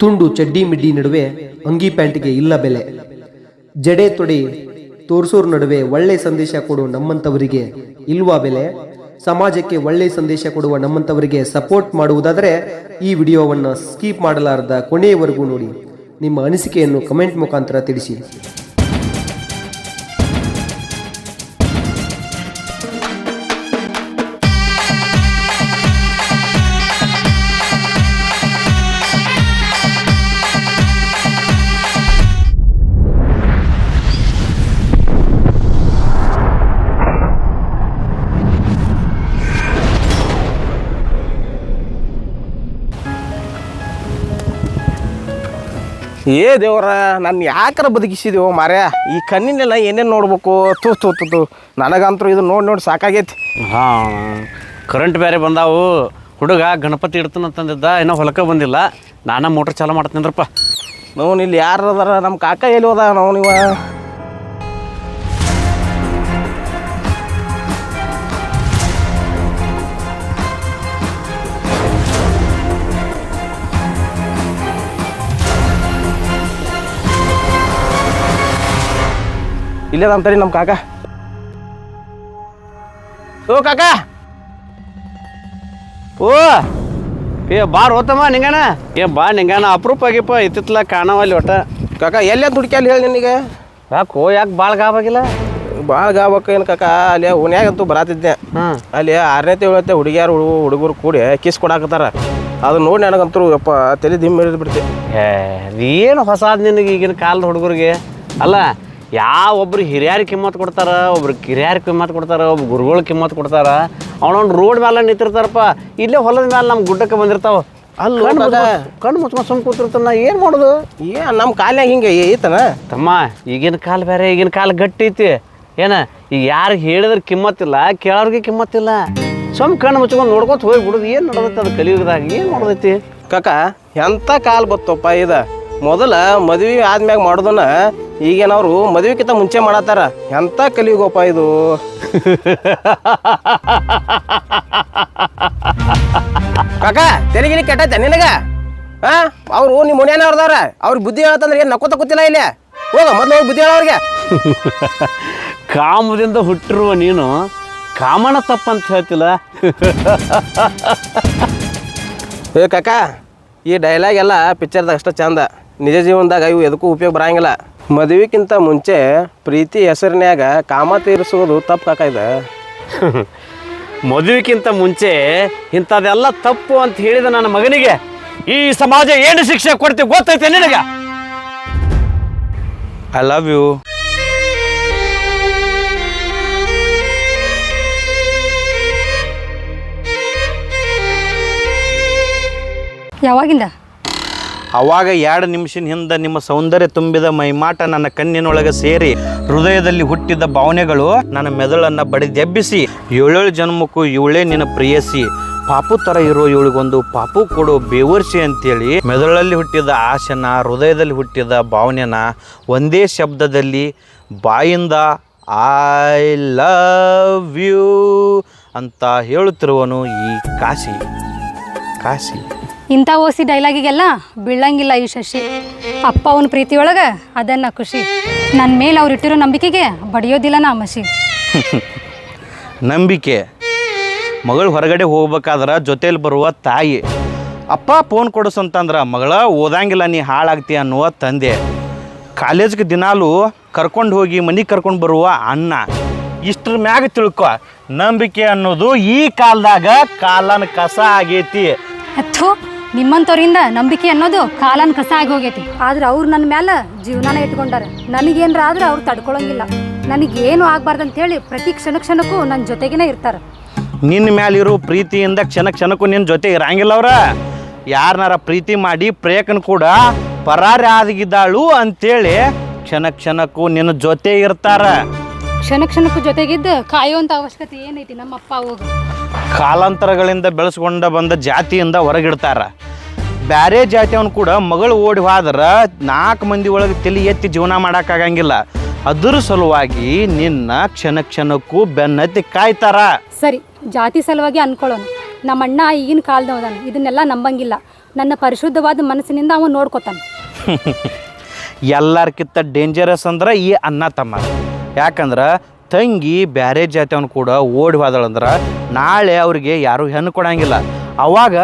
ತುಂಡು ಚಡ್ಡಿ ಮಿಡ್ಡಿ ನಡುವೆ ಅಂಗಿ ಪ್ಯಾಂಟ್ಗೆ ಇಲ್ಲ ಬೆಲೆ. ಜಡೆ ತೊಡಿ ತೋರ್ಸೋರ್ ನಡುವೆ ಒಳ್ಳೆ ಸಂದೇಶ ಕೊಡು ನಮ್ಮಂಥವರಿಗೆ ಇಲ್ವಾ ಬೆಲೆ? ಸಮಾಜಕ್ಕೆ ಒಳ್ಳೆ ಸಂದೇಶ ಕೊಡುವ ನಮ್ಮಂಥವರಿಗೆ ಸಪೋರ್ಟ್ ಮಾಡುವುದಾದರೆ ಈ ವಿಡಿಯೋವನ್ನು ಸ್ಕೀಪ್ ಮಾಡಲಾರದ ಕೊನೆಯವರೆಗೂ ನೋಡಿ. ನಿಮ್ಮ ಅನಿಸಿಕೆಯನ್ನು ಕಮೆಂಟ್ ಮುಖಾಂತರ ತಿಳಿಸಿ. ಏ ದೇವ್ರ ನನ್ನ ಯಾಕಾರ ಬದುಕಿಸಿದೆವು ಮಾರ್ಯ ಈ ಕಣ್ಣಿನೆಲ್ಲ ಏನೇನು ನೋಡ್ಬೇಕು? ತೂ ತೂ ತೂ ತು ನನಗಂತೂ ಇದು ನೋಡಿ ನೋಡಿ ಸಾಕಾಗೈತಿ. ಹಾಂ ಕರೆಂಟ್ ಬೇರೆ ಬಂದಾವು. ಹುಡುಗ ಗಣಪತಿ ಇಡ್ತಾನಂತಂದಿದ್ದ ಇನ್ನೂ ಹೊಲಕ್ಕೆ ಬಂದಿಲ್ಲ. ನಾನೇ ಮೋಟ್ರ್ ಚಾಲು ಮಾಡ್ತೀನಿರಪ್ಪ ನೋನ್ ಇಲ್ಲಿ ಯಾರು ಅದಾರ? ನಮ್ಮ ಕಾಕ ಎಲ್ಲಿ ಹೋದ ನಾವು ನೀವ? ಇಲ್ಲೇ ಅಂತಾರಿ ನಮ್ಮ ಕಾಕ? ಓ ಕಾಕ! ಓ! ಏ ಬಾರ್ ಹೋತಮ್ಮ ನಿಂಗನ ಏ ಬಾ ನಿಂಗನ ಅಪರೂಪ ಆಗಿಪ್ಪ ಇತ್ತಿತ್ಲ ಕಾಣವಲ್ಲಿ ಒಟ್ಟ. ಕಾಕ ಎಲ್ಲ ದುಡ್ಕಿ ಅಲ್ಲಿ ಹೇಳಿ ನಿನಗೆ? ಯಾಕೋ ಯಾಕೆ ಭಾಳ ಗಾಬಾಗಿಲ್ಲ ಭಾಳ ಗಾಬಕ್ಕ ಏನು ಕಾಕ ಅಲ್ಲಿ ಓನ್ಯಾಗಂತೂ ಬರಾತಿದ್ದೆ. ಹ್ಮ್. ಅಲ್ಲಿ ಆರನೇ ಏಳತ್ತೆ ಹುಡುಗಿಯಾರು ಹುಡುಗರು ಕೂಡಿ ಕಿಸ್ ಕೊಡಾಕತ್ತಾರ. ಅದು ನೋಡಿ ನನಗಂತೂ ಯಪ್ಪ ತಲೆ ದಿಮ್ ಹಿಡಿದು ಬಿಡ್ತಿ. ಏ ಏನು ಹೊಸಾದ್ ನಿನಗೆ ಈಗಿನ ಕಾಲದ ಹುಡುಗರಿಗೆ? ಅಲ್ಲ ಯಾವ ಒಬ್ರು ಹಿರಿಯರಿಗೆ ಕಿಮ್ಮತ್ ಕೊಡ್ತಾರ ಒಬ್ರು ಕಿರಿಯರಿಗೆ ಕಿಮ್ಮತ್ ಕೊಡ್ತಾರ ಒಬ್ಬ ಗುರುಗಳು ಕಿಮ್ಮತ್ ಕೊಡ್ತಾರ ಅವನೊಂದು ರೋಡ್ ಮೇಲೆ ನಿಂತಿರ್ತಾರಪ್ಪ. ಇಲ್ಲೇ ಹೊಲದ ಮೇಲೆ ನಮ್ಮ ಗುಡ್ಡಕ್ಕೆ ಬಂದಿರ್ತಾವ. ಅಲ್ಲ ಕಣ್ಣು. ಮುಚ್ಕೊಂಡ್- ಸುಮ್ ಕೂತಿರ್ತಾನ ಏನು ಮಾಡೋದು? ಏ ನಮ್ಮ ಕಾಲ ಹಿಂಗೆ ಐತನ? ತಮ್ಮ ಈಗಿನ ಕಾಲ ಬೇರೆ ಈಗಿನ ಕಾಲ ಗಟ್ಟಿ ಐತಿ. ಏನ ಈಗ ಯಾರು ಹೇಳಿದ್ರೆ ಕಿಮ್ಮತ್ತಿಲ್ಲ ಕೇಳೋರಿಗೆ ಕಿಮ್ಮತ್ತಿಲ್ಲ ಸುಮ್ ಕಣ್ಣು ಮುಚ್ಕೊಂಡು ನೋಡ್ಕೊತ ಹೋಗಿ ಬಿಡೋದು ಏನು ನಡೆದೈತಿ ಅದು ಕಲಿಯುಗದಾಗ? ಏನು ಮಾಡೋದೈತಿ ಕಾಕ ಎಂಥ ಕಾಲ್ ಬತ್ತಪ್ಪ ಇದ? ಮೊದಲ ಮದುವೆ ಆದ್ಮ್ಯಾಗ ಮಾಡೋದನ್ನ ಈಗೇನವ್ರು ಮದುವೆಕ್ಕಿಂತ ಮುಂಚೆ ಮಾಡತ್ತಾರ? ಎಂಥ ಕಲಿಗೋಪ ಇದು? ಕಾಕ ತೆಲಿಗಿಲಿ ಕೆಟ್ಟೈತೆ ನಿನಗ? ಹಾ ಅವ್ರು ನಿಮ್ಮ ಮನೆಯನ್ನ ಅವ್ರದವ್ರ ಅವ್ರ ಬುದ್ಧಿ ಹೇಳತ್ತಂದ್ರೆ ಏನು ನಕ್ಕೋತ ಕೂತಿಲ್ಲ ಇಲ್ಲಿ? ಹೋಗ ಮೊದಲು ಹೋಗಿ ಬುದ್ಧಿ ಹೇಳ ಅವ್ರಿಗೆ. ಕಾಮದಿಂದ ಹುಟ್ಟಿರುವ ನೀನು ಕಾಮನ ತಪ್ಪಂತ ಹೇಳ್ತಿಲ್ಲ? ಏ ಕಾಕ ಈ ಡೈಲಾಗ್ ಎಲ್ಲ ಪಿಕ್ಚರ್ದಾಗ ಅಷ್ಟ ಚಂದ. ನಿಜ ಜೀವನದಾಗ ಇವು ಎದಕ್ಕೂ ಉಪಯೋಗ ಬರಂಗಿಲ್ಲ. ಮದುವೆಕ್ಕಿಂತ ಮುಂಚೆ ಪ್ರೀತಿ ಹೆಸರಿನ್ಯಾಗ ಕಾಮ ತೀರಿಸೋದು ತಪ್ಪು ಕಾಕ ಇದೆ. ಮದುವೆಕ್ಕಿಂತ ಮುಂಚೆ ಇಂಥದ್ದೆಲ್ಲ ತಪ್ಪು ಅಂತ ಹೇಳಿದ ನನ್ನ ಮಗನಿಗೆ ಈ ಸಮಾಜ ಏನು ಶಿಕ್ಷೆ ಕೊಡ್ತೀವಿ ಗೊತ್ತೈತೆ ನಿನಗೆ? ಐ ಲವ್ ಯು ಯಾವಾಗಿಂದ? ಅವಾಗ ಎರಡು ನಿಮಿಷದ ಹಿಂದೆ ನಿಮ್ಮ ಸೌಂದರ್ಯ ತುಂಬಿದ ಮೈಮಾಟ ನನ್ನ ಕಣ್ಣಿನೊಳಗೆ ಸೇರಿ ಹೃದಯದಲ್ಲಿ ಹುಟ್ಟಿದ ಭಾವನೆಗಳು ನನ್ನ ಮೆದುಳನ್ನು ಬಡಿದೆಬ್ಬಿಸಿ ಏಳೇಳು ಜನ್ಮಕ್ಕೂ ಇವಳೇ ನಿನ್ನ ಪ್ರಿಯಸಿ. ಪಾಪು ಥರ ಇರೋ ಇವಳಿಗೊಂದು ಪಾಪು ಕೊಡು ಬೇವರ್ಸಿ ಅಂತೇಳಿ ಮೆದುಳಲ್ಲಿ ಹುಟ್ಟಿದ ಆಸೆನ, ಹೃದಯದಲ್ಲಿ ಹುಟ್ಟಿದ ಭಾವನೆನ ಒಂದೇ ಶಬ್ದದಲ್ಲಿ ಬಾಯಿಂದ ಐ ಲವ್ ಯು ಅಂತ ಹೇಳುತ್ತಿರುವನು ಈ ಕಾಶಿ. ಕಾಶಿ. ಇಂಥ ಓಸಿ ಡೈಲಾಗಿಗೆಲ್ಲ ಬೀಳಂಗಿಲ್ಲ ಈ ಶಶಿ. ಅಪ್ಪ ಅವನ ಪ್ರೀತಿ ಒಳಗೆ ಅದನ್ನ ಖುಷಿ. ನನ್ನ ಮೇಲೆ ಅವ್ರು ಇಟ್ಟಿರೋ ನಂಬಿಕೆಗೆ ಬಡಿಯೋದಿಲ್ಲ ನಾ ಮಸಿ. ನಂಬಿಕೆ. ಮಗಳು ಹೊರಗಡೆ ಹೋಗ್ಬೇಕಾದ್ರೆ ಜೊತೇಲಿ ಬರುವ ತಾಯಿ. ಅಪ್ಪ ಫೋನ್ ಕೊಡಿಸಂತಂದ್ರೆ ಮಗಳ ಓದಂಗಿಲ್ಲ ನೀ ಹಾಳಾಗ್ತಿ ಅನ್ನುವ ತಂದೆ. ಕಾಲೇಜ್ಗೆ ದಿನಾಲು ಕರ್ಕೊಂಡು ಹೋಗಿ ಮನೆಗೆ ಕರ್ಕೊಂಡು ಬರುವ ಅಣ್ಣ. ಇಷ್ಟ್ರ ಮ್ಯಾಗ ತಿಳ್ಕೊ. ನಂಬಿಕೆ ಅನ್ನೋದು ಈ ಕಾಲದಾಗ ಕಾಲನ ಕಸ ಆಗೈತಿ. ನಿಮ್ಮಂಥವ್ರಿಂದ ನಂಬಿಕೆ ಅನ್ನೋದು ಕಾಲನ್ ಕಸ ಆಗಿ ಹೋಗೈತಿ. ಆದ್ರೆ ಅವ್ರು ನನ್ನ ಮೇಲೆ ಜೀವನಾನ ಇಟ್ಕೊಂಡಾರ. ನನಗೇನ್ರ ಆದ್ರೆ ಅವ್ರು ತಡ್ಕೊಳಂಗಿಲ್ಲ. ನನಗೇನು ಅಂತ ಹೇಳಿ ಪ್ರತಿ ಕ್ಷಣ ಕ್ಷಣಕ್ಕೂ ನನ್ನ ಜೊತೆಗೇನೆ ಇರ್ತಾರೆ. ನಿನ್ನ ಮ್ಯಾಲಿರೋ ಪ್ರೀತಿಯಿಂದ ಕ್ಷಣ ಕ್ಷಣಕ್ಕೂ ನಿನ್ನ ಜೊತೆ ಇರಂಗಿಲ್ಲ ಅವ್ರ. ಯಾರನ್ನಾರ ಪ್ರೀತಿ ಮಾಡಿ ಪ್ರೇಯಕನ್ ಕೂಡ ಪರಾರಿ ಆದಗಿದ್ದಾಳು ಅಂತೇಳಿ ಕ್ಷಣ ಕ್ಷಣಕ್ಕೂ ನಿನ್ನ ಜೊತೆ ಇರ್ತಾರ. ಕ್ಷಣ ಕ್ಷಣಕ್ಕೂ ಜೊತೆಗಿದ್ದು ಕಾಯುವಂಥ ಅವಶ್ಯಕತೆ ಏನೈತಿ ನಮ್ಮ ಅಪ್ಪ ಹೋಗು ಕಾಲಾಂತರಗಳಿಂದ ಬೆಳೆಸ್ಕೊಂಡ ಬಂದ ಜಾತಿಯಿಂದ ಹೊರಗಿಡ್ತಾರ. ಬ್ಯಾರೆ ಜಾತಿಯವನು ಕೂಡ ಮಗಳು ಓಡಿ ಹೋದ್ರ ನಾಲ್ಕು ಮಂದಿ ಒಳಗೆ ತಲೆ ಎತ್ತಿ ಜೀವನ ಮಾಡೋಕ್ಕಾಗಂಗಿಲ್ಲ ಅದ್ರ ಸಲುವಾಗಿ ನಿನ್ನ ಕ್ಷಣ ಕ್ಷಣಕ್ಕೂ ಬೆನ್ನತ್ತಿ ಕಾಯ್ತಾರ. ಸರಿ ಜಾತಿ ಸಲುವಾಗಿ ಅನ್ಕೊಳ್ಳೋಣ. ನಮ್ಮ ಅಣ್ಣ ಈಗಿನ ಕಾಲದವದಾನ ಇದನ್ನೆಲ್ಲ ನಂಬಂಗಿಲ್ಲ. ನನ್ನ ಪರಿಶುದ್ಧವಾದ ಮನಸ್ಸಿನಿಂದ ಅವನು ನೋಡ್ಕೊತಾನೆ. ಎಲ್ಲರ್ಕಿಂತ ಡೇಂಜರಸ್ ಅಂದ್ರೆ ಈ ಅಣ್ಣ ತಮ್ಮ. ಯಾಕಂದ್ರೆ ತಂಗಿ ಬ್ಯಾರೆ ಜಾತಿಯವನು ಕೂಡ ಓಡಿ ಹೋದಳಂದ್ರೆ ನಾಳೆ ಅವ್ರಿಗೆ ಯಾರು ಹೆಣ್ಣು ಕೊಡಂಗಿಲ್ಲ. ಅವಾಗ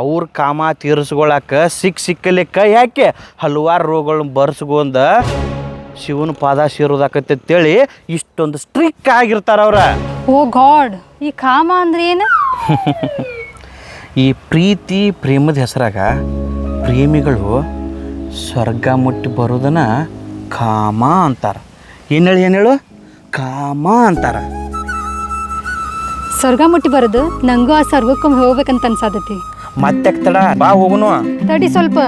ಅವ್ರ ಕಾಮ ತೀರಿಸ್ಕೊಳಕ್ಕೆ ಸಿಕ್ಕ ಸಿಕ್ಕಲಿಕ್ಕ ಯಾಕೆ ಹಲವಾರು ರೋಗಗಳನ್ನ ಬರ್ಸ್ಕೊಂಡ ಶಿವನ ಪಾದ ಸೇರೋದಾಕತ್ತೆ ಅಂತೇಳಿ ಇಷ್ಟೊಂದು ಸ್ಟ್ರಿಕ್ ಆಗಿರ್ತಾರ ಅವ್ರ. ಓ ಗಾಡ್ ಈ ಕಾಮ ಅಂದ್ರೆ ಏನು? ಈ ಪ್ರೀತಿ ಪ್ರೇಮದ ಹೆಸರಾಗ ಪ್ರೇಮಿಗಳು ಸ್ವರ್ಗ ಮುಟ್ಟಿ ಬರೋದನ್ನ ಕಾಮ ಅಂತಾರ. ಏನು ಹೇಳಿ ಏನು ಹೇಳು? ಕಾಮ ಅಂತಾರ. ಸ್ವರ್ಗ ಮುಟ್ಟಿ ಬರೋದು ನಂಗೂ ಆ ಸ್ವರ್ಗಕ್ಕೊಮ್ಮೆ ಹೋಗ್ಬೇಕಂತ ಅನ್ಸಾದತಿ. ಮತ್ತೆ ತಡ? ಬಾ ಹೋಗುನು. ತಡಿ ಸ್ವಲ್ಪ.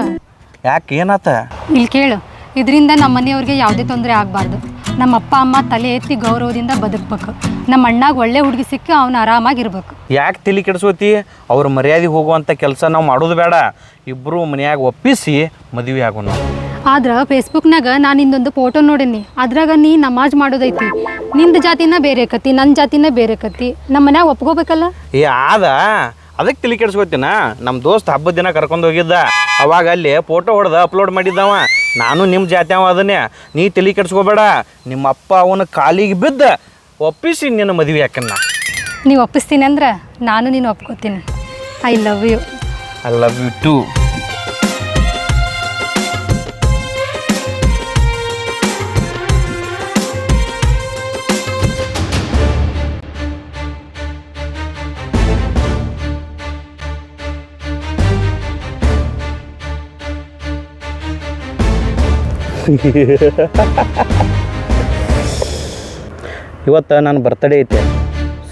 ಯಾಕೆ ಏನಾತ? ಇಲ್ಲಿ ಕೇಳು. ಇದರಿಂದ ನಮ್ಮ ಮನೆಯವ್ರಿಗೆ ಯಾವುದೇ ತೊಂದರೆ ಆಗಬಾರ್ದು. ನಮ್ಮ ಅಪ್ಪ ಅಮ್ಮ ತಲೆ ಎತ್ತಿ ಗೌರವದಿಂದ ಬದುಕ್ಬೇಕು. ನಮ್ಮ ಅಣ್ಣಾಗ ಒಳ್ಳೆ ಹುಡುಗಿ ಸಿಕ್ಕಿ ಅವನು ಆರಾಮಾಗಿರ್ಬೇಕು. ಯಾಕೆ ತಿಳಿ ಕೆಡಿಸೋತಿ ಅವ್ರ ಮರ್ಯಾದೆ ಹೋಗುವಂಥ ಕೆಲಸ ನಾವು ಮಾಡೋದು ಬೇಡ. ಇಬ್ಬರು ಮನೆಯಾಗ ಒಪ್ಪಿಸಿ ಮದುವೆ ಆಗೋಣ ಆದ್ರೆ ಫೇಸ್ಬುಕ್ನಾಗ ನಾನು ಇಂದೊಂದು ಫೋಟೋ ನೋಡೀನಿ. ಅದ್ರಾಗ ನೀ ನಮಾಜ್ ಮಾಡೋದೈತಿ. ನಿಂದ ಜಾತಿನ ಬೇರೆ ಕತ್ತಿ ನನ್ನ ಜಾತಿನ ಬೇರೆ ಕತ್ತಿ ನಮ್ಮ ಮನ್ಯಾಗ ಒಪ್ಕೋಬೇಕಲ್ಲ? ಏ ಆದ. ಅದಕ್ಕೆ ತಿಳಿ ಕೆಡ್ಸ್ಕೊತೀನ? ನಮ್ಮ ದೋಸ್ತ್ ಹಬ್ಬದ ದಿನ ಕರ್ಕೊಂಡು ಹೋಗಿದ್ದ. ಅವಾಗ ಅಲ್ಲಿ ಫೋಟೋ ಹೊಡೆದ ಅಪ್ಲೋಡ್ ಮಾಡಿದ್ದವ. ನಾನು ನಿಮ್ಮ ಜಾತ್ಯಾವ ಅದನ್ನೇ. ನೀ ತಲೆ ಕೆಡ್ಸ್ಕೋಬೇಡ. ನಿಮ್ಮ ಅಪ್ಪ ಅವನ ಕಾಲಿಗೆ ಬಿದ್ದ. ಒಪ್ಪಿಸಿ ನಿನ್ನ ಮದುವೆ ಯಾಕನ್ನ. ನೀವು ಒಪ್ಪಿಸ್ತೀನಿ ಅಂದ್ರೆ ನಾನು ನೀನು ಒಪ್ಕೋತೀನಿ. I love you I love you too ಇವತ್ತು ನನ್ನ ಬರ್ತಡೇ ಐತೆ.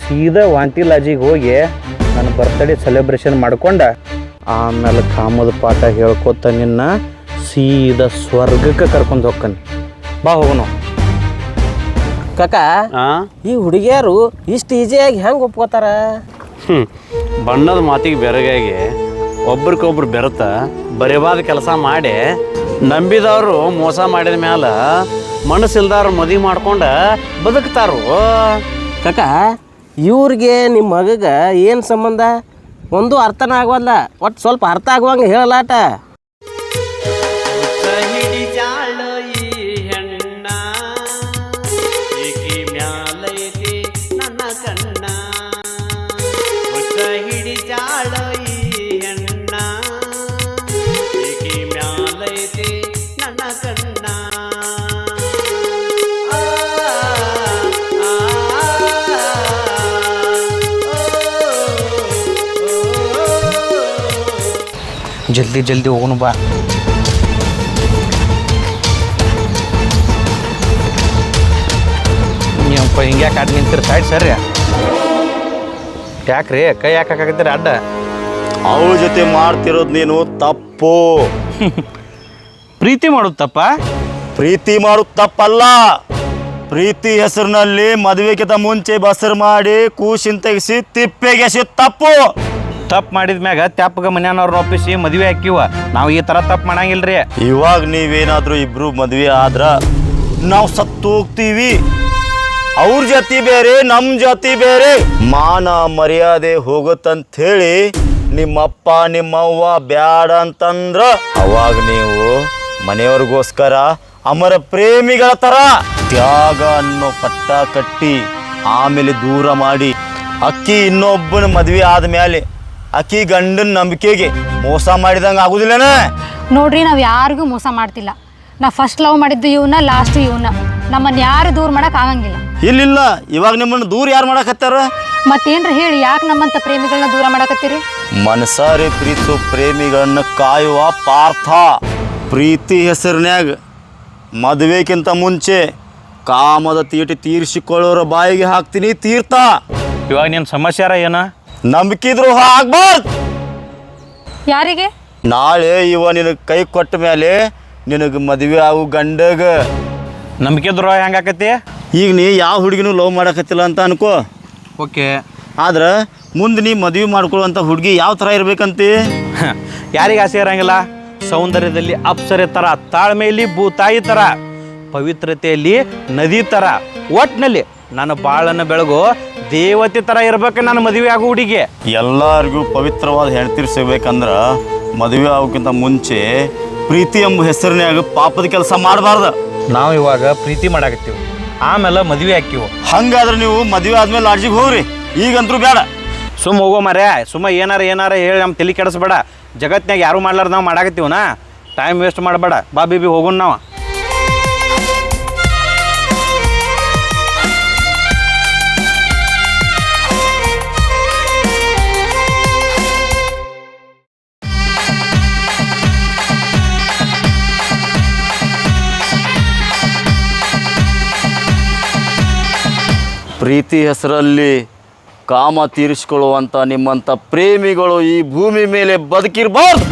ಸೀದಾ ವಾಂತಿ ಲಾಜಿಗೆ ಹೋಗಿ ನನ್ನ ಬರ್ತಡೇ ಸೆಲೆಬ್ರೇಷನ್ ಮಾಡ್ಕೊಂಡು ಆಮೇಲೆ ಕಾಮದ ಪಾಠ ಹೇಳ್ಕೊತ ನಿನ್ನ ಸೀದಾ ಸ್ವರ್ಗಕ್ಕೆ ಕರ್ಕೊಂಡು ಹೋಗ್ತಾನೆ ಬಾ ಹೋಗೋಣ. ಕಾಕ ಆ? ಈ ಹುಡುಗಿಯರು ಇಷ್ಟು ಈಜಿಯಾಗಿ ಹೆಂಗೆ ಒಪ್ಕೋತಾರ? ಹ್ಮ್. ಬಣ್ಣದ ಮಾತಿಗೆ ಬೆರಗಾಗಿ ಒಬ್ರಿಗೊಬ್ರು ಬೆರೆತ ಬರಿಬಾದ ಕೆಲಸ ಮಾಡಿ ನಂಬಿದವರು ಮೋಸ ಮಾಡಿದ ಮ್ಯಾಲ ಮನಸ್ಸಿಲ್ದವ್ರು ಮದುವೆ ಮಾಡ್ಕೊಂಡು ಬದುಕ್ತಾರು. ಕಕ, ಇವ್ರಿಗೆ ನಿಮ್ಮ ಮಗಗ ಏನು ಸಂಬಂಧ? ಒಂದು ಅರ್ಥನ ಆಗೋಲ್ಲ. ಒಟ್ಟು ಸ್ವಲ್ಪ ಅರ್ಥ ಆಗುವಂಗೆ ಹೇಳಲಾಟ. ಜಲ್ದಿ ಜಲ್ದಿ ಹೋಗೋನು ಬಾ. ನೀವಪ್ಪ ಹಿಂಗೆ ಯಾಕೆ ಅಡ್ಡ ನಿಂತಿರ ಸೈಡ್ ಸರ್ ಯಾಕ್ರಿ? ಕೈ ಯಾಕೆ ಹಾಕಾಕತ್ತೀರಿ? ಅಡ್ಡ. ಅವ್ರ ಜೊತೆ ಮಾಡ್ತಿರೋದು ನೀನು ತಪ್ಪು. ಪ್ರೀತಿ ಮಾಡೋದು ತಪ್ಪ? ಪ್ರೀತಿ ಮಾಡೋದು ತಪ್ಪಲ್ಲ. ಪ್ರೀತಿ ಹೆಸರಿನಲ್ಲಿ ಮದುವೆಗಿಂತ ಮುಂಚೆ ಬಸರು ಮಾಡಿ ಕೂಸಿನ ತೆಗೆಸಿ ತಿಪ್ಪೆಗೆಸಿ ತಪ್ಪು. ತಪ್ಪು ಮಾಡಿದ ಮ್ಯಾಗ ತೆಪ್ಪಗ ಮನ್ಯಾನವ್ರನ್ನ ಒಪ್ಪಿಸಿ ಮದುವೆ ಹಾಕಿವ. ನಾವು ಈ ಥರ ತಪ್ಪು ಮಾಡಂಗಿಲ್ರಿ. ಇವಾಗ ನೀವೇನಾದ್ರೂ ಇಬ್ರು ಮದುವೆ ಆದ್ರ ನಾವು ಸತ್ತು ಹೋಗ್ತೀವಿ. ಅವ್ರ ಜಾತಿ ಬೇರೆ ನಮ್ಮ ಜಾತಿ ಬೇರೆ. ಮಾನ ಮರ್ಯಾದೆ ಹೋಗುತ್ತಂತ ಹೇಳಿ ನಿಮ್ಮಪ್ಪ, ನಿಮ್ಮವ್ವ ಬ್ಯಾಡ ಅಂತಂದ್ರ ಅವಾಗ ನೀವು ಮನೆಯವ್ರಿಗೋಸ್ಕರ ಅಮರ ಪ್ರೇಮಿಗಳ ತರ ತ್ಯಾಗ ಅನ್ನೋ ಪಟ್ಟ ಕಟ್ಟಿ ಆಮೇಲೆ ದೂರ ಮಾಡಿ ಅಕ್ಕಿ ಇನ್ನೊಬ್ಬನ ಮದುವೆ ಆದ್ಮೇಲೆ ಅಕ್ಕಿ ಗಂಡನ ನಂಬಿಕೆಗೆ ಮೋಸ ಮಾಡಿದಂಗೆ ಆಗುದಿಲ್ಲನ? ನೋಡ್ರಿ ನಾವು ಯಾರಿಗೂ ಮೋಸ ಮಾಡ್ತಿಲ್ಲ. ನಾ ಫಸ್ಟ್ ಲವ್ ಮಾಡಿದ್ದು ಇವನ್ನ ಲಾಸ್ಟ್ ಇವನ್ನ ನಮ್ಮನ್ನ ಯಾರು ದೂರ ಮಾಡಕ್ ಆಗಂಗಿಲ್ಲ. ಇಲ್ಲಿಲ್ಲ ಇವಾಗ ನಿಮ್ಮನ್ನು ದೂರ ಯಾರು ಮಾಡಕತ್ತಾರ? ಮತ್ತೇನ್ರ ಹೇಳಿ ಯಾಕೆ ನಮ್ಮಂತ ಪ್ರೇಮಿಗಳನ್ನ ದೂರ ಮಾಡಕತ್ತೀರಿ? ಮನಸಾರೆ ಪ್ರೀತು ಪ್ರೇಮಿಗಳನ್ನ ಕಾಯುವ ಪಾರ್ಥ. ಪ್ರೀತಿ ಹೆಸರಿನ್ಯಾಗ ಮದುವೆಕ್ಕಿಂತ ಮುಂಚೆ ಕಾಮದ ತೀಟಿ ತೀರಿಸಿಕೊಳ್ಳೋರ ಬಾಯಿಗೆ ಹಾಕ್ತೀನಿ ತೀರ್ಥ. ಇವಾಗ ನಿನ್ನ ಸಮಸ್ಯಾರ ಏನ? ನಂಬಿಕೆ ದ್ರೋಹ ಆಗ್ಬಾರ್ದು ಯಾರಿಗೆ? ನಾಳೆ ಇವ ನಿನಗೆ ಕೈ ಕೊಟ್ಟ ಮೇಲೆ ನಿನಗೆ ಮದುವೆ ಆಗು ಗಂಡಗ. ನಂಬಿಕೆ ದ್ರೋಹ ಹೆಂಗಾಕತಿ ಈಗ ನೀ ಯಾವ ಹುಡುಗಿನೂ ಲವ್ ಮಾಡಕತ್ತಿಲ್ಲ ಅಂತ ಅನ್ಕೋ. ಓಕೆ. ಆದ್ರೆ ಮುಂದೆ ನೀ ಮದುವೆ ಮಾಡ್ಕೊಳ್ಳುವಂಥ ಹುಡುಗಿ ಯಾವ ಥರ ಇರ್ಬೇಕಂತಿ? ಯಾರಿಗೆ ಆಸೆ ಇರಂಗಿಲ್ಲ? ಸೌಂದರ್ಯದಲ್ಲಿ ಅಪ್ಸರೆ ಥರ ತಾಳ್ಮೆಯಲ್ಲಿ ಭೂತಾಯಿ ಥರ ಪವಿತ್ರತೆಯಲ್ಲಿ ನದಿ ಥರ ಒಟ್ಟಿನಲ್ಲಿ ನನ್ನ ಬಾಳನ್ನು ಬೆಳಗು ದೇವತೆ ಥರ ಇರ್ಬೇಕು ನನ್ನ ಮದುವೆ ಆಗೋ ಹುಡುಗಿ. ಎಲ್ಲರಿಗೂ ಪವಿತ್ರವಾದ ಹೆಣ್ತಿರ್ ಸಿಗ್ಬೇಕಂದ್ರ ಮದುವೆ ಆಗೋಕ್ಕಿಂತ ಮುಂಚೆ ಪ್ರೀತಿ ಎಂಬ ಹೆಸರಿನ್ಯಾಗ ಪಾಪದ ಕೆಲಸ ಮಾಡಬಾರ್ದು. ನಾವು ಇವಾಗ ಪ್ರೀತಿ ಮಾಡಾಕತ್ತೀವಿ. ಆಮೇಲೆ ಮದುವೆ ಹಾಕಿವು. ಹಂಗಾದ್ರೆ ನೀವು ಮದುವೆ ಆದ್ಮೇಲೆ ಲಾಡ್ಜಿಗೆ ಹೋಗ್ರಿ. ಈಗಂತರೂ ಬೇಡ ಸುಮ್ಮ ಹೋಗೋ ಮರ ಸುಮ್ಮ ಏನಾರ ಏನಾರ ಹೇಳಿ ನಮ್ಮ ತಲೆ ಕೆಡಿಸ್ಬೇಡ. ಜಗತ್ನಾಗ ಯಾರು ಮಾಡ್ಲಾರ್ದು ನಾವು ಮಾಡಾಕತ್ತೀವನ? ಟೈಮ್ ವೇಸ್ಟ್ ಮಾಡಬೇಡ. ಬಾ ಬಿ ಹೋಗೋಣ ನಾವು. ಪ್ರೀತಿ ಹೆಸರಲ್ಲಿ ಕಾಮ ತೀರಿಸಿಕೊಳ್ಳುವಂಥ ನಿಮ್ಮಂಥ ಪ್ರೇಮಿಗಳು ಈ ಭೂಮಿ ಮೇಲೆ ಬದುಕಿರಬಾರ್ದು.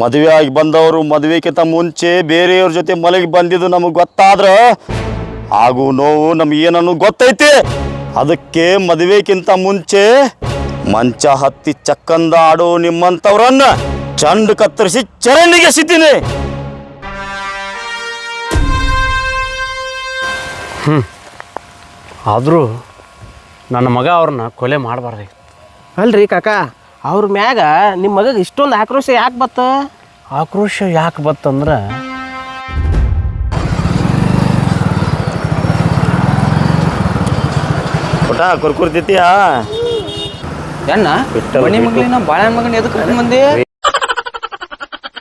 ಮದುವೆ ಆಗಿ ಬಂದವರು ಮದುವೆಕ್ಕಿಂತ ಮುಂಚೆ ಬೇರೆಯವ್ರ ಜೊತೆ ಮಲಗಿ ಬಂದಿದ್ದು ನಮಗೆ ಗೊತ್ತಾದ್ರೆ ಹಾಗೂ ನೋವು ನಮ್ಗೆ ಏನನ್ನು ಗೊತ್ತೈತಿ. ಅದಕ್ಕೆ ಮದುವೆಗಿಂತ ಮುಂಚೆ ಮಂಚ ಹತ್ತಿ ಚಕ್ಕಂದ ಆಡೋ ನಿಮ್ಮಂಥವ್ರನ್ನ ಚಂಡ್ ಕತ್ತರಿಸಿ ಚರಂಡಿಗೆ ಸಿದ್ದೀನಿ ಆದರೂ ನನ್ನ ಮಗ ಅವ್ರನ್ನ ಕೊಲೆ ಮಾಡಬಾರ್ದಾಗಿತ್ತು ಅಲ್ರಿ ಕಾಕ ಅವ್ರ ಮ್ಯಾಗ ನಿಮ್ಮ ಮಗಗೆ ಇಷ್ಟೊಂದು ಆಕ್ರೋಶ ಯಾಕೆ ಬತ್ತ? ಆಕ್ರೋಶ ಯಾಕೆ ಬತ್ತಂದ್ರೆ ಊಟ ಕುರ್ಕುರ್ತಿತ್ತೀಯಾ ಎಣ್ಣ ಮಣಿ ಮಗಳಿನ ಬಾಳೆ ಮಗನ ಎದಕ್ಕೆ ಕರ್ಕೊಂಡ್ ಬಂದಿ?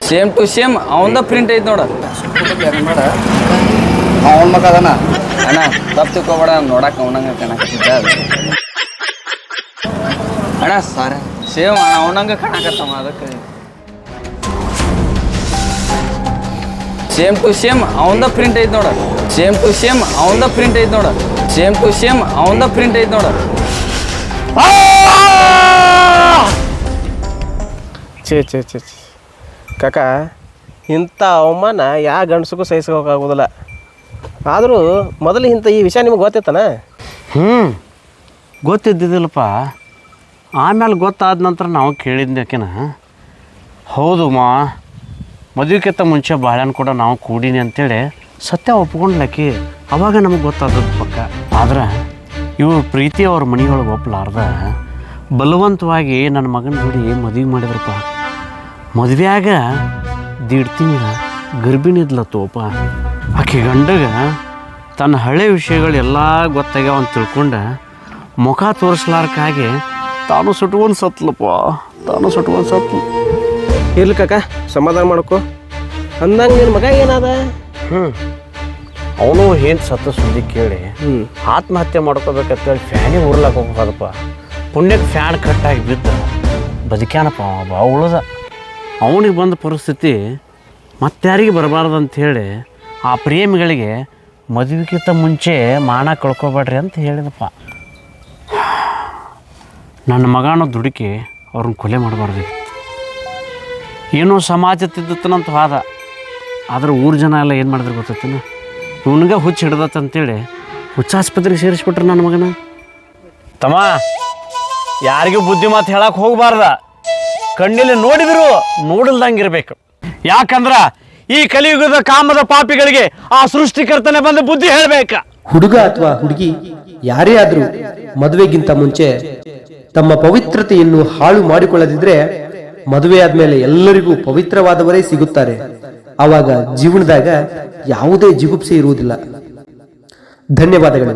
ಸೇಮ್ ಟು ಸೇಮ್ ಅವಂದ ಪ್ರಿಂಟ್ ಐತಿ ನೋಡ. ಅವನ ಮಗ ಅದನ? ಅಣ್ಣ ತಪ್ಪು ತಿಳ್ಕೊಬೇಡ ನೋಡಕ್ ಅವನಂಗ ಕಾಣಕತ್ತಿದ್ದ ಅದು. ಅಣ್ಣ ಸಾರ. ಸೇಮ್ ಅವನಂಗ ಕಾಣಕತ್ತಮ್ಮ ಅದಕ್ಕೆ. ಸೇಮ್ ಟು ಸೇಮ್ ಅವಂದ ಪ್ರಿಂಟ್ ಐತಿ ನೋಡ. ಸೇಮ್ ಟು ಸೇಮ್ ಅವಂದ ಪ್ರಿಂಟ್ ಐತಿ ನೋಡ. ಸೇಮ್ ಟು ಸೇಮ್ ಅವನ ಪ್ರಿಂಟ್ ಐತೆ ನೋಡ. ಛೇ ಛೇ ಛೇ ಛೇ. ಕಾಕ ಇಂಥ ಅವಮಾನ ಯಾವ ಗಂಡಸಿಗೂ ಸಹಿಸ್ಕೋಕ್ಕಾಗೋದಿಲ್ಲ ಆದರೂ ಮೊದಲು ಇಂಥ ಈ ವಿಷಯ ನಿಮ್ಗೆ ಗೊತ್ತಿತ್ತನ? ಹ್ಞೂ ಗೊತ್ತಿದ್ದಿದ್ದಿಲ್ಲಪ್ಪ. ಆಮೇಲೆ ಗೊತ್ತಾದ ನಂತರ ನಾವು ಕೇಳಿದ್ನಕಿನ ಹೌದು ಮಾ ಮದುವೆಕ್ಕಿಂತ ಮುಂಚೆ ಬಾಳೆಹಣ್ಣು ಕೂಡ ನಾವು ಕೂಡೀನಿ ಅಂತೇಳಿ ಸತ್ಯ ಒಪ್ಕೊಂಡ್ಲಕ್ಕಿ ಅವಾಗ ನಮಗೆ ಗೊತ್ತಾದದ್ದು ಪಕ್ಕ. ಆದ್ರೆ ಇವ್ರ ಪ್ರೀತಿ ಅವ್ರ ಮನೆಯೊಳಗೆ ಒಪ್ಪಲಾರ್ದ ಬಲವಂತವಾಗಿ ನನ್ನ ಮಗನ ಜೋಡಿ ಮದುವೆ ಮಾಡಿದ್ರಪ್ಪ. ಮದುವೆಯಾಗ ದೀಡ್ ತಿಂಗಳ ಗರ್ಭಿಣಿದ್ಲ ತೋಪ. ಆಕೆ ಗಂಡಗ ತನ್ನ ಹಳೆ ವಿಷಯಗಳೆಲ್ಲ ಗೊತ್ತಾಗ್ಯಾವ ಅಂತ ತಿಳ್ಕೊಂಡ ಮುಖ ತೋರಿಸ್ಲಾರ್ಕಾಗಿ ತಾನು ಸುಟ್ಕೊಂಡು ಸತ್ಲಪ್ಪ ತಾನು ಸುಟ್ಕೊಂಡು ಸತ್ ಇರ್ಲಿ ಕಾಕ ಸಮಾಧಾನ ಮಾಡ್ಕೋ. ಅಂದಂಗೆ ನಿನ್ನ ಮಗ ಏನಾದ? ಹ್ಞೂ ಅವನು ಏನು ಸತ್ತ ಸುದ್ದಿ ಕೇಳಿ ಆತ್ಮಹತ್ಯೆ ಮಾಡ್ಕೋಬೇಕಂತೇಳಿ ಫ್ಯಾನಿಗೆ ಉರ್ಲಾಕ ಹೋಗೋದಪ್ಪ ಪುಣ್ಯಕ್ಕೆ ಫ್ಯಾನ್ ಕಟ್ಟಾಗಿ ಬಿದ್ದ. ಬದುಕ್ಯಾನಪ್ಪ ಅವ ಉಳ್ದ. ಅವನಿಗೆ ಬಂದ ಪರಿಸ್ಥಿತಿ ಮತ್ತಾರಿಗೆ ಬರಬಾರ್ದು ಅಂಥೇಳಿ ಆ ಪ್ರೇಮಿಗಳಿಗೆ ಮದುವೆಗಿಂತ ಮುಂಚೆ ಮಾನ ಕಳ್ಕೊಬೇಡ್ರಿ ಅಂತ ಹೇಳಿದಪ್ಪ. ನನ್ನ ಮಗನ ದುಡುಕಿ ಅವ್ರನ್ನ ಕೊಲೆ ಮಾಡಬಾರ್ದು ಏನೋ ಸಮಾಜ ತಿದ್ದುತ್ತನಂತ ವಾದ. ಆದರೆ ಊರು ಜನ ಎಲ್ಲ ಏನು ಮಾಡಿದ್ರು ಗೊತ್ತೈತಿನ? ಇವನಿಗೆ ಹುಚ್ಚು ಹಿಡ್ದತ್ ಅಂತೇಳಿ ಹುಚ್ಚಾಸ್ಪತ್ರೆಗೆ ಸೇರಿಸ್ಬಿಟ್ರೆ ನನ್ನ ಮಗನ. ತಮ್ಮ ಯಾರಿಗೂ ಬುದ್ಧಿ ಮಾತು ಹೇಳಕ್ಕೆ ಹೋಗಬಾರ್ದ. ಕಣ್ಣಿಲ್ಲಿ ನೋಡಿದ್ರು ನೋಡಿಲ್ದಂಗೆ ಇರ್ಬೇಕು ಯಾಕಂದ್ರ ಈ ಕಲಿಯುಗದ ಕಾಮದ ಪಾಪಿಗಳಿಗೆ ಆ ಸೃಷ್ಟಿಕರ್ತನೆ ಬಂದು ಬುದ್ಧಿ ಹೇಳ್ಬೇಕ. ಹುಡುಗ ಅಥವಾ ಹುಡುಗಿ ಯಾರೇ ಆದರೂ ಮದುವೆಗಿಂತ ಮುಂಚೆ ತಮ್ಮ ಪವಿತ್ರತೆಯನ್ನು ಹಾಳು ಮಾಡಿಕೊಳ್ಳದಿದ್ರೆ ಮದುವೆ ಆದ್ಮೇಲೆ ಎಲ್ಲರಿಗೂ ಪವಿತ್ರವಾದವರೇ ಸಿಗುತ್ತಾರೆ. ಆವಾಗ ಜೀವನದಾಗ ಯಾವುದೇ ಜಿಗುಪ್ಸೆ ಇರುವುದಿಲ್ಲ. ಧನ್ಯವಾದಗಳು.